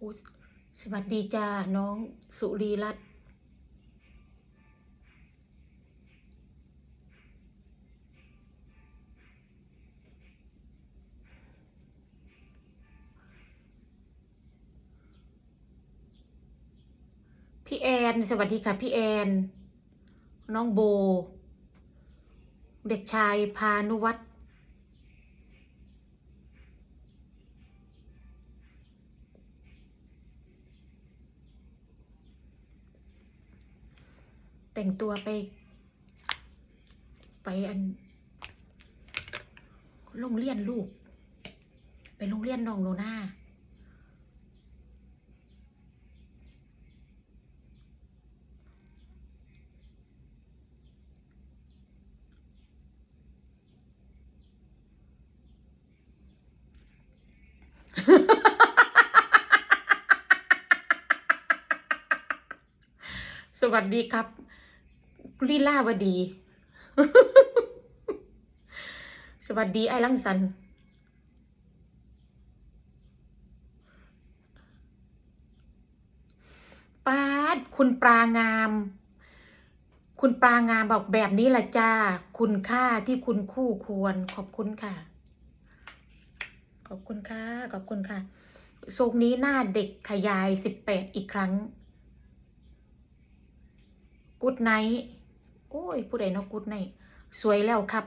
สวัสดีจ้า น้องสุรีรัตน์พี่แอน สวัสดีค่ะ พี่แอน น้องโบ เด็กชายพานุวัฒน์ แต่งตัวไป ไปอันโรงเรียนลูก ไปโรงเรียนน้องโนนาสวัสดีครับ ลีลาวดี สวัสดีไอ้ลังสันปาดคุณปลางาม คุณปลางามบอกแบบนี้ละจ้า คุณค่าที่คุณคู่ควร ขอบคุณค่ะ ขอบคุณค่ะ ขอบคุณค่ะทรงนี้หน้าเด็กขยายสิบแปดอีกครั้งกูดไนท์ โอ้ย ผู้ใดนกูดไนสวยแล้วครับ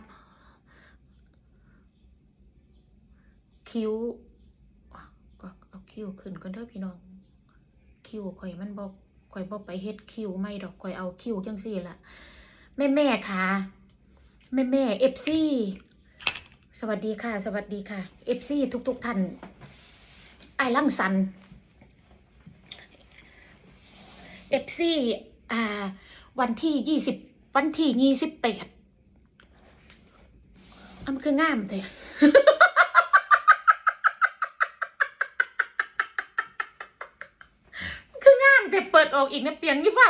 คิ้วก็เอาคิ้วขึ้นก่อนเด้อพี่น้อง คิ้วข่อยมันบอกข่อยบอกไปเฮ็ดคิ้วไม่ดอกข่อยเอาคิ้วจังซี่ละแม่แม่ค่ะแม่แม่เอฟซีสวัสดีค่ะ สวัสดีค่ะเอฟซีทุกทุกท่านไอ้ลังสันเอฟซีอ่าวันที่ยี่สิบ วันที่ยี่สิบแปดอันมันคืองามแต่คืองามแต่เปิดออกอีกนะเปียงยี่ว่า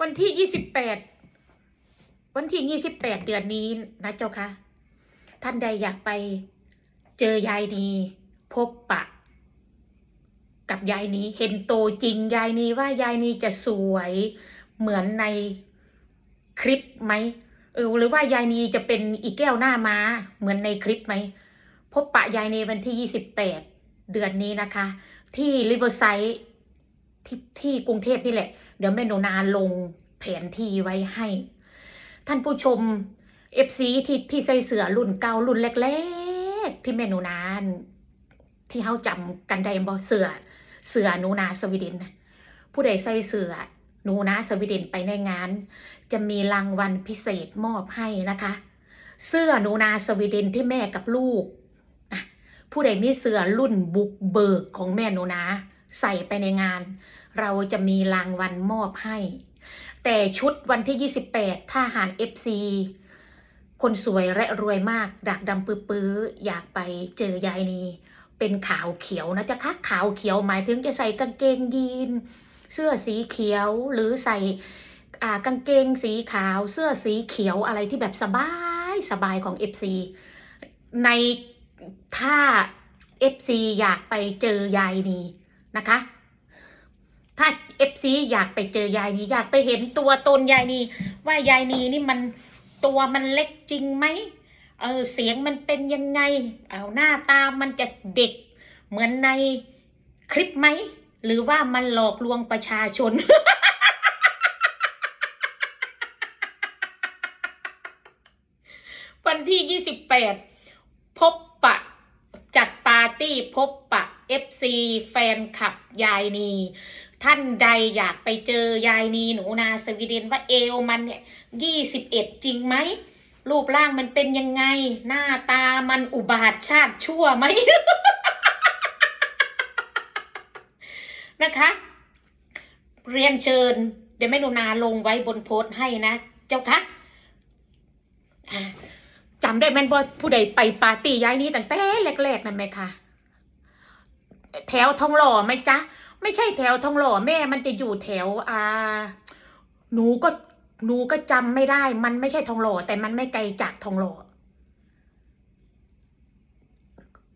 วันที่ยี่สิบแปดวันที่ยี่สิบแปดเดือนนี้นะเจ้าคะท่านใดอยากไปเจอยายนีพบปะ กับยายนีเห็นโตจริงยายนีว่ายายนีจะสวยเหมือนใน คลิปไหมเออหรือว่ายายนีจะเป็นอีแก้วหน้าม้าเหมือนในคลิปไหม พบปะยายนีวันที่ยี่สิบแปดเดือนนี้นะคะ ที่ริเวอร์ไซด์ที่ที่กรุงเทพนี่แหละ เดี๋ยวแม่หนูนาลงแผนที่ไว้ให้ ท่านผู้ชมเอฟซีที่ที่ใส่เสือรุ่นเก่ารุ่นแรกๆ ที่แม่หนูนานที่เขาจำกันได้บ่เสือเสือหนูนาสวีเดนนผู้ใดใส่เสือ หนูนาสวีเดนไปในงาน จะมีรางวัลพิเศษมอบให้นะคะ เสื้อหนูนาสวีเดนที่แม่กับลูก ผู้ใดมีเสื้อรุ่นบุกเบิกของแม่หนูนาใส่ไปในงาน เราจะมีรางวัลมอบให้ แต่ชุดวันที่ 28 ถ้าหาร FC คนสวยและรวยมาก ดักดำปื้อๆอยากไปเจอยายนีเป็นขาวเขียวนะจ๊ะคะขาวเขียวหมายถึงจะใส่กางเกงยีน เสื้อสีเขียวหรือใส่ากางเกงสีขาว เสื้อสีเขียวอะไรที่แบบสบายสบายของ FC ในถ้า FC อยากไปเจอยายนีนะคะ ถ้า FC อยากไปเจอยายนีอยากไปเห็นตัวตนยายนีว่ายายนีนี่มันตัวมันเล็กจริงไหมเออเสียงมันเป็นยังไง เอาหน้าตามันจะเด็กเหมือนในคลิปไหม หรือว่ามันหลอกลวงประชาชน วันที่ 28 พบปะ จัดปาร์ตี้พบปะ FC แฟนคลับยายนี ท่านใดอยากไปเจอยายนีหนูนาสวีเดนว่าเอวมันเนี่ยยี่สิบเอ็ดจริงไหม รูปร่างมันเป็นยังไง หน้าตามันอุบาทชาติชั่วไหม นะคะ เรียนเชิญ เดี๋ยวแม่หนูนาลงไว้บนโพสต์ให้นะ เจ้าคะจำได้แม่นบ่ผู้ใดไปปาร์ตี้ย้ายนี้ตั้งแต่แรกๆนั่นไหมคะแถวทองหล่อไหมจ๊ะ ไม่ใช่แถวทองหล่อแม่ มันจะอยู่แถวอ่า หนูก็หนูก็จำไม่ได้ มันไม่ใช่ทองหล่อแต่มันไม่ไกลจากทองหล่อ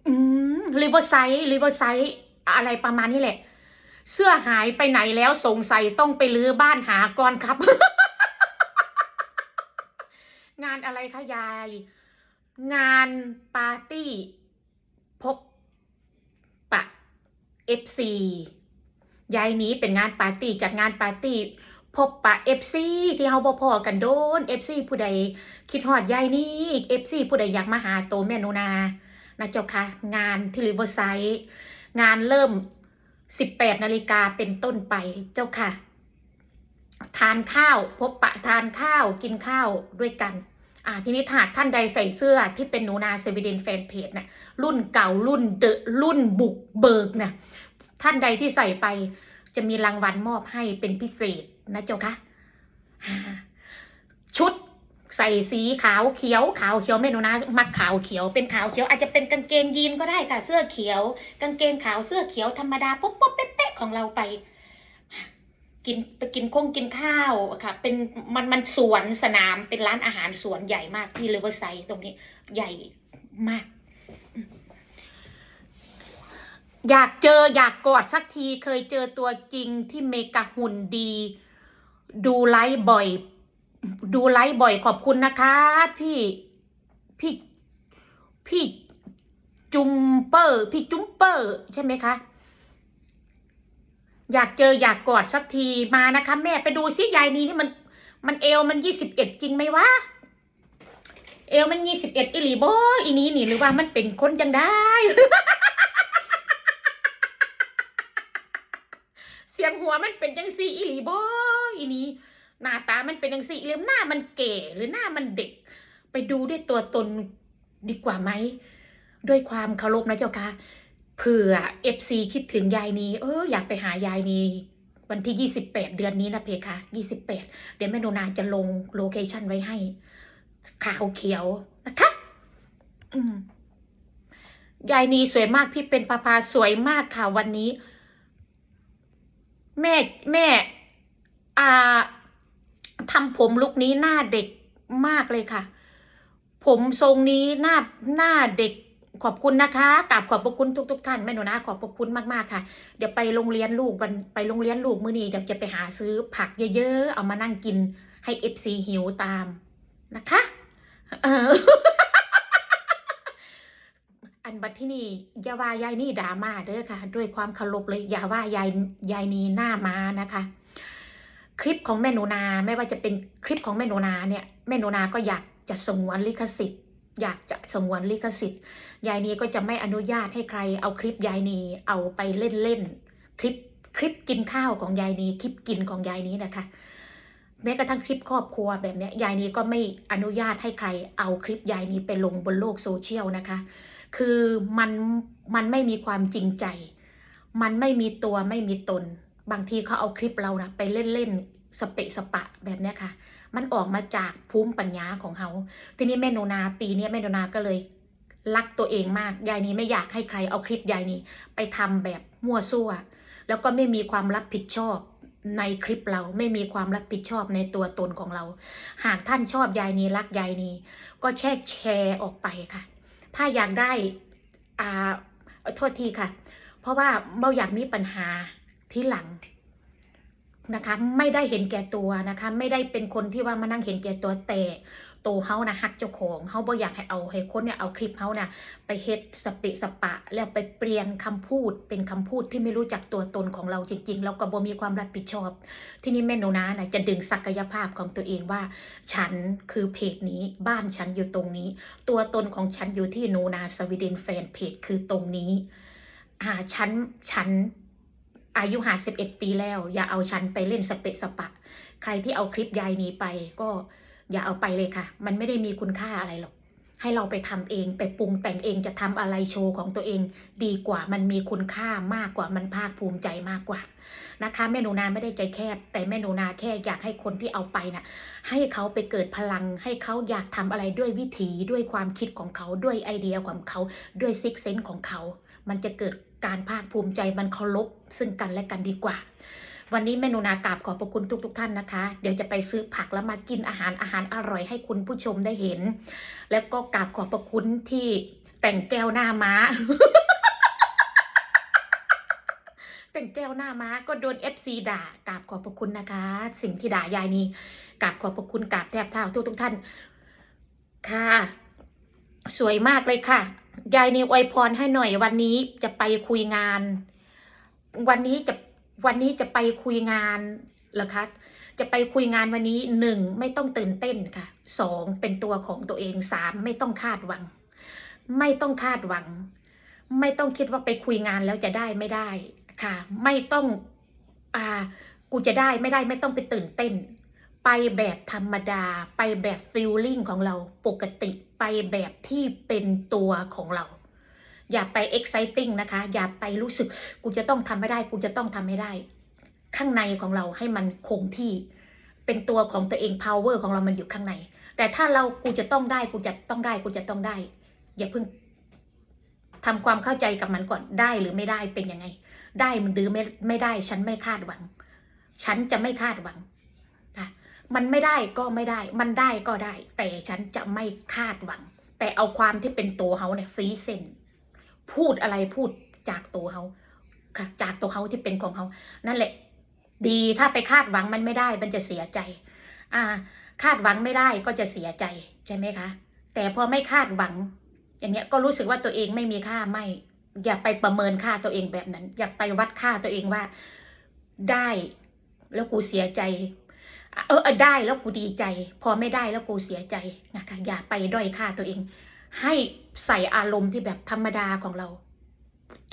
อืมริเวอร์ไซด์ริเวอร์ไซด์อะไรประมาณนี้แหละ เสื้อหายไปไหนแล้วสงสัยต้องไปรื้อบ้านหาก่อนครับ งานอะไรคะยาย งานปาร์ตี้ พบปะ FC ยายนี้เป็นงานปาร์ตี้จัดงานปาร์ตี้พบปะ FC ที่เฮาบ่พอกันโดน FC ผู้ใดคิดฮอดยายนี้ FC ผู้ใดอยากมาหาโตแม่นูนานะเจ้าค่ะ งานที่ริเวอร์ไซด์งานเริ่ม 18นาฬิกาเป็นต้นไปเจ้าค่ะ ทานข้าวพบปะทานข้าวกินข้าวด้วยกันอ่าทีนี้ถาหากท่านใดใส่เสื้อที่เป็นหนูนาสวีเดนแฟนเพจนะรุ่นเก่ารุ่นเดอะรุ่นบุกเบิกนะท่านใดที่ใส่ไปจะมีรางวัลมอบให้เป็นพิเศษนะเจ้าคะอ่าชุด ใส่สีขาวเขียวขาวเขียวแม่นูนามักขาวเขียวเป็นขาวเขียวอาจจะเป็นกางเกงยีนก็ได้ค่ะเสื้อเขียว กางเกงขาวเสื้อเขียวธรรมดาปุ๊บปุ๊บเป๊ะเป๊ะของเราไปกินไปกินคงกินข้าวค่ะ เป็นมันมันสวนสนามเป็นร้านอาหารสวนใหญ่มากที่เลเวอร์ไซด์ตรงนี้ใหญ่มาก อยากเจออยากกอดสักทีเคยเจอตัวจริงที่เมกะหุ่นดี ดูไลฟ์บ่อย ดูไลฟ์บ่อยขอบคุณนะคะ พี่พี่พี่จุมเปอร์พี่จุมเปอร์ใช่ไหมคะ อยากเจออยากกอดสักทีมานะคะ แม่ไปดูซิยายนี้นี่มัน มันเอวมันยี่สิบเอ็ดจริงไหมวะเอวมันยี่สิบเอ็ดอิลีบออีนี้นี่หรือว่ามันเป็นคนยังได้ เสียงหัวมันเป็นยังสี่อิลีบออีนี้ หน้าตามันเป็นยังสี่หรือหน้ามันเก๋หรือหน้ามันเด็ก ไปดูด้วยตัวตนดีกว่าไหมด้วยความเคารพนะเจ้าค่ะเผื่อเอฟซีคิดถึงยายนีเอออยากไปหายายนีวันที่ยี่สิบแปดเดือนนี้นะเพคะยี่สิบแปดเดี๋ยวแม่โนนาจะลงโลเคชันไว้ให้ ขาวเขียวนะคะยายนีสวยมากพี่เป็นปาปาสวยมากค่ะวันนี้ แม่แม่ อ่า ทำผมลุกนี้หน้าเด็กมากเลยค่ะ ผมทรงนี้หน้าหน้าเด็กขอบคุณนะคะกราบขอบพระคุณทุกทุกๆท่านแม่หนูนะขอบพระคุณมากๆค่ะ เดี๋ยวไปโรงเรียนลูกวันไปโรงเรียนลูกมื้อนี้เดี๋ยวจะไปหาซื้อผักเยอะๆ เอามานั่งกินให้เอฟซีหิวตามนะคะอันบัดที่นี่อย่าว่ายายนี่ดราม่าเด้อค่ะ ด้วยความเคารพเลยอย่าว่ายายยายนีหน้ามานะคะ คลิปของแม่หนูนาไม่ว่าจะเป็นคลิปของแม่หนูนาเนี่ยแม่หนูนาก็อยากจะสงวนลิขสิทธิ์ อยากจะสงวนลิขสิทธิ์ ยายนีก็จะไม่อนุญาตให้ใครเอาคลิปยายนีเอาไปเล่นเล่นคลิปคลิปกินข้าวของยายนีคลิปกินของยายนี้นะคะแม้กระทั่งคลิปครอบครัวแบบเนี้ยยายนี้ก็ไม่อนุญาตให้ใครเอาคลิปยายนี้ไปลงบนโลกโซเชียลนะคะ คือมันมันไม่มีความจริงใจ มันไม่มีตัวไม่มีตน บางทีเขาเอาคลิปเรานะไปเล่นเล่นๆสเปะสปะแบบนี้ค่ะ มันออกมาจากภูมิปัญญาของเขาทีนี้แม่โนนาปีนี้แม่โนนาก็เลยรักตัวเองมาก ยายนี้ไม่อยากให้ใครเอาคลิปยายนี้ไปทำแบบมั่วซั่ว แล้วก็ไม่มีความรับผิดชอบในคลิปเราไม่มีความรับผิดชอบในตัวตนของเรา หากท่านชอบยายนี้รักยายนี้ก็แค่แชร์ออกไปค่ะ ถ้าอยากได้อ่าโทษทีค่ะ เพราะว่าเมื่ออยากมีปัญหา ที่หลังนะคะ ไม่ได้เห็นแก่ตัวนะคะ ไม่ได้เป็นคนที่ว่ามานั่งเห็นแก่ตัวแต่โตวเฮานะฮักเจ้าของเฮาบ่อยากให้เอาให้คนเนี่ยเอาคลิปเฮานะไปเฮ็ดสเปะสปะ แล้วไปเปลี่ยนคำพูดเป็นคำพูดที่ไม่รู้จักตัวตนของเราจริง ๆ แล้วก็บ่มีความรับผิดชอบ ที่นี่แม่หนูนานะจะดึงศักยภาพของตัวเองว่า ฉันคือเพจนี้บ้านฉันอยู่ตรงนี้ ตัวตนของฉันอยู่ที่หนูนาสวีเดนแฟนเพจคือตรงนี้อ่าฉันฉัน อายุหาสิบเอ็ดปีแล้ว อย่าเอาฉันไปเล่นสเปะสปะ ใครที่เอาคลิปยายนี้ไปก็อย่าเอาไปเลยค่ะ มันไม่ได้มีคุณค่าอะไรหรอก ให้เราไปทำเอง ไปปรุงแต่งเองจะทำอะไรโชว์ของตัวเอง ดีกว่ามันมีคุณค่ามากกว่ามันภาคภูมิใจมากกว่านะคะแม่หนูนาไม่ได้ใจแคบ แต่แม่หนูนาแค่อยากให้คนที่เอาไปน่ะให้เขาไปเกิดพลัง ให้เขาอยากทำอะไรด้วยวิถีด้วยความคิดของเขาด้วยไอเดียของเขาด้วยซิกเซนของเขา มันจะเกิดการภาคภูมิใจมันเคารพซึ่งกันและกันดีกว่า วันนี้แม่หนูนากราบขอบพระคุณทุกๆทท่านนะคะ เดี๋ยวจะไปซื้อผักแล้วมากินอาหารอาหารอร่อยให้คุณผู้ชมได้เห็น แล้วก็กราบขอบพระคุณที่แต่งแก้วหน้าม้า แต่งแก้วหน้าม้าก็โดน FC ด่ากราบขอบพระคุณนะคะ สิ่งที่ด่ายายนี้กราบขอบพระคุณกราบแทบเท้าทุกทุกๆท่านค่ะสวยมากเลยค่ะ ยายนี่อวยพรให้หน่อยวันนี้จะไปคุยงาน วันนี้จะ วันนี้จะไปคุยงานเหรอคะจะไปคุยงานวันนี้หนึ่งไม่ต้องตื่นเต้นค่ะสองเป็นตัวของตัวเองสามไม่ต้องคาดหวัง ไม่ต้องคาดหวัง ไม่ต้องคิดว่าไปคุยงานแล้วจะได้ไม่ได้ค่ะ ไม่ต้องอ่ากูจะได้ไม่ได้ไม่ต้องไปตื่นเต้น ไปแบบธรรมดา ไปแบบฟีลลิ่งของเราปกติไปแบบที่เป็นตัวของเรา อย่าไป exciting นะคะ อย่าไปรู้สึกกูจะต้องทำไม่ได้ กูจะต้องทำไม่ได้ ข้างในของเราให้มันคงที่ เป็นตัวของตัวเอง power ของเรามันอยู่ข้างใน แต่ถ้าเรากูจะต้องได้ กูจะต้องได้ กูจะต้องได้ อย่าเพิ่งทำความเข้าใจกับมันก่อนได้หรือไม่ได้เป็นยังไง ได้มันดื้อไม่ไม่ได้ ฉันไม่คาดหวัง ฉันจะไม่คาดหวังค่ะมันไม่ได้ก็ไม่ได้ มันได้ก็ได้ แต่ฉันจะไม่คาดหวัง แต่เอาความที่เป็นตัวเขาเนี่ยฟรีเซน พูดอะไรพูดจากตัวเขาค่ะจากตัวเขาที่เป็นของเขานั่นแหละ ดีถ้าไปคาดหวังมันไม่ได้ มันจะเสียใจ อ่า คาดหวังไม่ได้ก็จะเสียใจใช่ไหมคะ แต่พอไม่คาดหวัง อย่างเงี้ยก็รู้สึกว่าตัวเองไม่มีค่าไม่ อย่าไปประเมินค่าตัวเองแบบนั้น อย่าไปวัดค่าตัวเองว่า ได้แล้วกูเสียใจ เออเออได้แล้วกูดีใจ พอไม่ได้แล้วกูเสียใจนะคะอย่าไปด้อยค่าตัวเอง ให้ใส่อารมณ์ที่แบบธรรมดาของเรา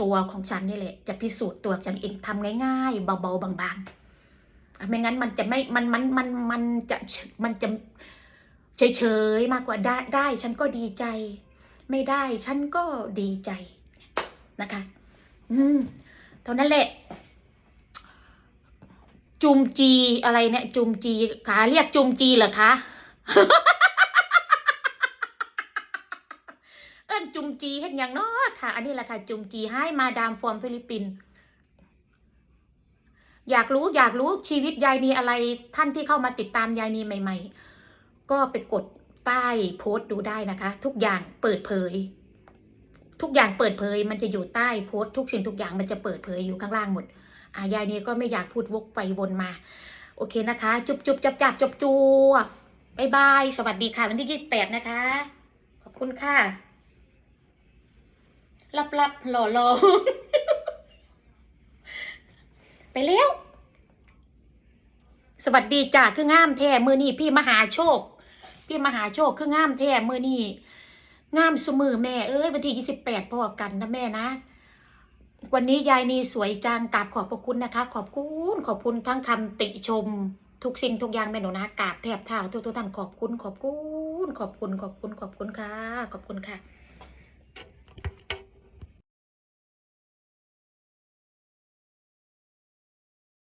ตัวของฉันนี่แหละ จะพิสูจน์ตัวฉันเองทำง่ายๆ เบาๆบางๆไม่งั้นมันจะไม่มันมันมันมันจะมันจะเฉยๆมากกว่าได้ได้ฉันก็ดีใจ ไม่ได้ฉันก็ดีใจนะคะ อืมเท่านั้นแหละจุมจีอะไรเนี่ยจุมจีขาเรียกจุมจีเหรอคะ เอนจุมจีเห็นอย่างเนาะค่ะ อันนี้แหละค่ะ จุมจีให้มาดามฟอร์มฟิลิปปินส์อยากรู้อยากรู้ชีวิตยายนีอะไรท่านที่เข้ามาติดตามยายนีใหม่ ๆ ก็ไปกดใต้โพสต์ดูได้นะคะ ทุกอย่างเปิดเผย ทุกอย่างเปิดเผย มันจะอยู่ใต้โพสต์ทุกสิ่งทุกอย่างมันจะเปิดเผยอยู่ข้างล่างหมดอ่ายายนี้ก็ไม่อยากพูดวกไปวนมา โอเคนะคะ จุบจุบจับจับจบจูบายบาย สวัสดีค่ะ วันที่ยี่สิบแปดนะคะ ขอบคุณค่ะ รับรับหล่อหล่อไปแล้ว สวัสดีจ้าคืองามแท้มือนี่พี่มหาโชค พี่มหาโชคคืองามแท้มือนี่งามสมือแม่เอ้ยวันที่ยี่สิบแปดพอกันนะแม่นะวันนี้ยายนีสวยจังกราบขอบพระคุณนะคะ ขอบคุณขอบคุณทั้งคำติชม ทุกสิ่งทุกอย่างแม่หนูนะกราบแทบเท้าทุกทุกท่านขอบคุณขอบคุณขอบคุณขอบคุณขอบคุณค่ะ ขอบคุณค่ะ